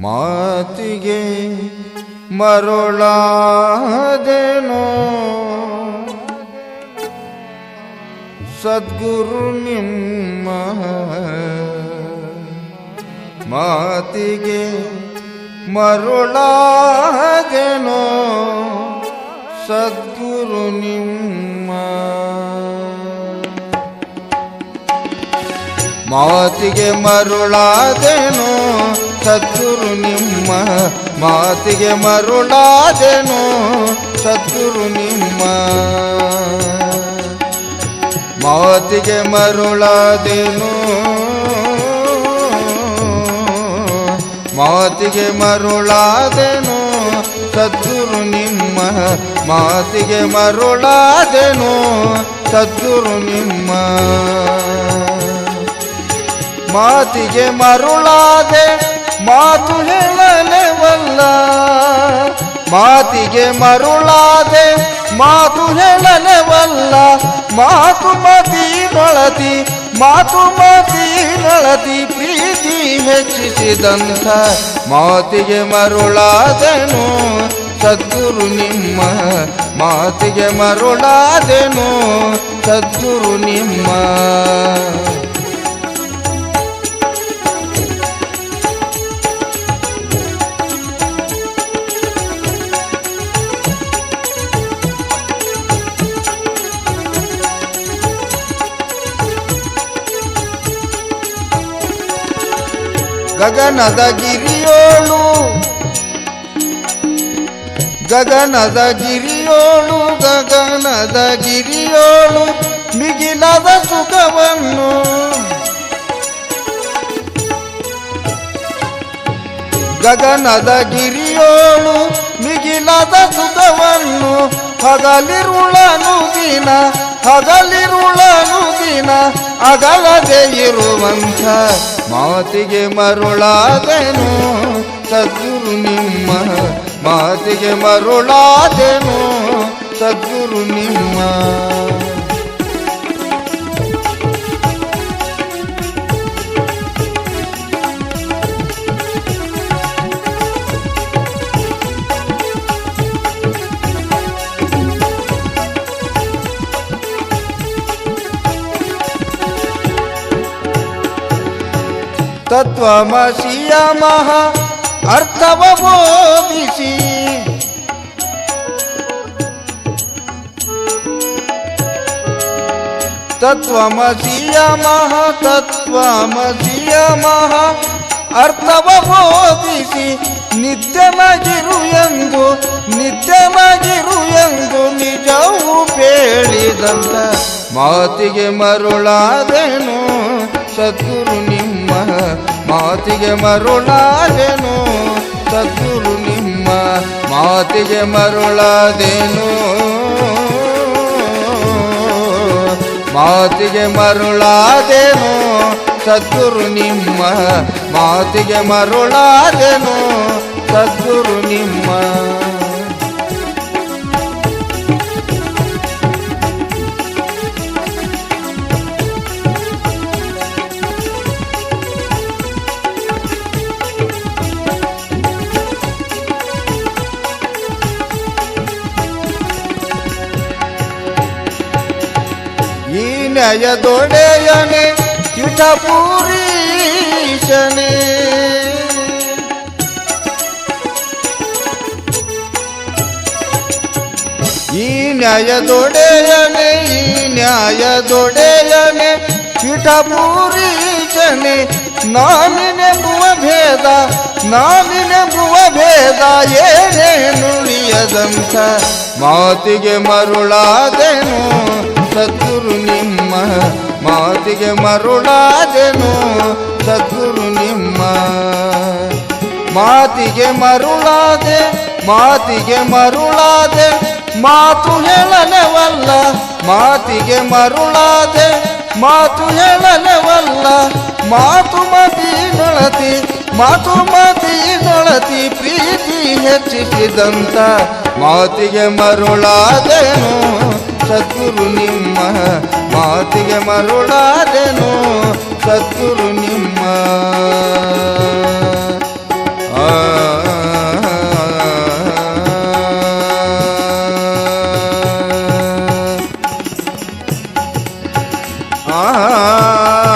ಮಾತಿಗೆ ಮರುಳಾದೆನೋ. ಸದ್ಗುರು ನಿಮ್ಮ ಮಾತಿಗೆ ಮರುಳಾದೆನೋ. ಸದ್ಗುರು ನಿಮ್ಮ ಮಾತಿಗೆ ಮರುಳಾದೆನು. ಸದ್ಗುರು ನಿಮ್ಮ ಮಾತಿಗೆ ಮರುಳಾದೆನು, ಸದ್ಗುರು ನಿಮ್ಮ ಮಾತಿಗೆ ಮರುಳಾದೆನು. ಮಾತಿಗೆ ಮರುಳಾದೆನು, ಸದ್ಗುರು ನಿಮ್ಮ ಮಾತಿಗೆ ಮರುಳಾದೆನು, ಸದ್ಗುರು ನಿಮ್ಮ ಮಾತಿಗೆ ಮರುಳಾದೆ ಮಾತು ಹೇಳಲೆವಲ್ಲ ಮಾತಿಗೆ ಮರುಳಾದೆ ಮಾತು ಹೇಳಲೆವಲ್ಲ ಮಾತು ಮತಿನೊಳತಿ ಮಾತು ಮತಿನೊಳತಿ ಪ್ರೀತಿ ಹೆಚ್ಚಿಸಿದಂಥ ಮಾತಿಗೆ ಮರುಳಾದೆನು? ಸದ್ಗುರು ನಿಮ್ಮ ಮಾತಿಗೆ ಮರುಳಾದೆನು? ಸದ್ಗುರು ನಿಮ್ಮ ಗಗನದ ಗಿರಿಯೋಳು. ಗಗನದ ಗಿರಿಯೋಳು ಗಗನದ ಗಿರಿಯೋಳು, ಮಿಗಿಲದ ಸುಖವನ್ನು. ಗಗನದ ಗಿರಿಯೋಳು, ಮಿಗಿಲದ ಸುಖವನ್ನು. ಹಗಲಿರುಳನು ದಿನ ಹಗಲಿರುಳನು ದಿನ, ಅಗಲದೇ ಇರುವಂಥ ಮಾತಿಗೆ ಮರುಳಾದೆನು ಸದ್ಗುರು ನಿಮ್ಮ ಮಾತಿಗೆ ಮರುಳಾದೆನು ಸದ್ಗುರು ನಿಮ್ಮ ತತ್ವಮಸಿಯ ಮಹಾ ಅರ್ಥವ ಬೋಧಿಸಿ. ತತ್ವಮಸಿಯ ಮಹಾ ತತ್ವಮಸಿಯ ಮಹಾ ಅರ್ಥವ ಬೋಧಿಸಿ. ನಿತ್ಯಮಗಿರು ಎಂದು ನಿತ್ಯಮಗಿರು ಎಂದು ನಿಜವು ಬೇಳಿದಂತ ಮಾತಿಗೆ ಮರುಳಾದೆನು ಸದ್ಗುರು ಮಾತಿಗೆ ಮರುಳಾದೆನು ಸದ್ಗುರು ನಿಮ್ಮ ಮಾತಿಗೆ ಮರುಳಾದೇನು. ಮಾತಿಗೆ ಮರುಳಾದೆನು ಸದ್ಗುರು ನಿಮ್ಮ ಮಾತಿಗೆ ಮರುಳಾದೆನು ಸದ್ಗುರು ನಿಮ್ಮ ಈ ನ್ಯಾಯದೊಡೆಯನೆ ಯುಠಪುರೀಶನೆ ಈ ನ್ಯಾಯದೊಡೆಯನೆ ಈ ನ್ಯಾಯದೊಡೆಯನೆ ಯುಠಪುರೀಶನೆ ನಾನಿನೆಂಬುವ ಭೇದ ನಾನಿನೆಂಬುವ ಭೇದ ಏನೇನುಳಿಯದಂಥ ಮಾತಿಗೆ ಮರುಳಾದೆನು, ಸದ್ಗುರು ನಿಮ್ಮ ಮಾತಿಗೆ ಮರುಳಾದೆನು ಸದ್ಗುರು ನಿಮ್ಮ. ಮಾತಿಗೆ ಮರುಳಾದೆ ಮಾತಿಗೆ ಮರುಳಾದೆ, ಮಾತು ಹೇಳನೆವಲ್ಲ ಮಾತಿಗೆ ಮರುಳಾದೆ, ಮಾತು ಹೇಳನೆವಲ್ಲ ಮಾತು ಮತಿ ನಳತಿ, ಮಾತು ಮತಿ ನಳತಿ, ಪ್ರೀತಿ ಹೆಚ್ಚಿಸಿದಂತ ಮಾತಿಗೆ ಮರುಳಾದೆನು ಸದ್ಗುರು ನಿಮ್ಮ ಮಾತಿಗೆ ಮರುಳಾದೆನು ಸದ್ಗುರು ನಿಮ್ಮ. ಆ.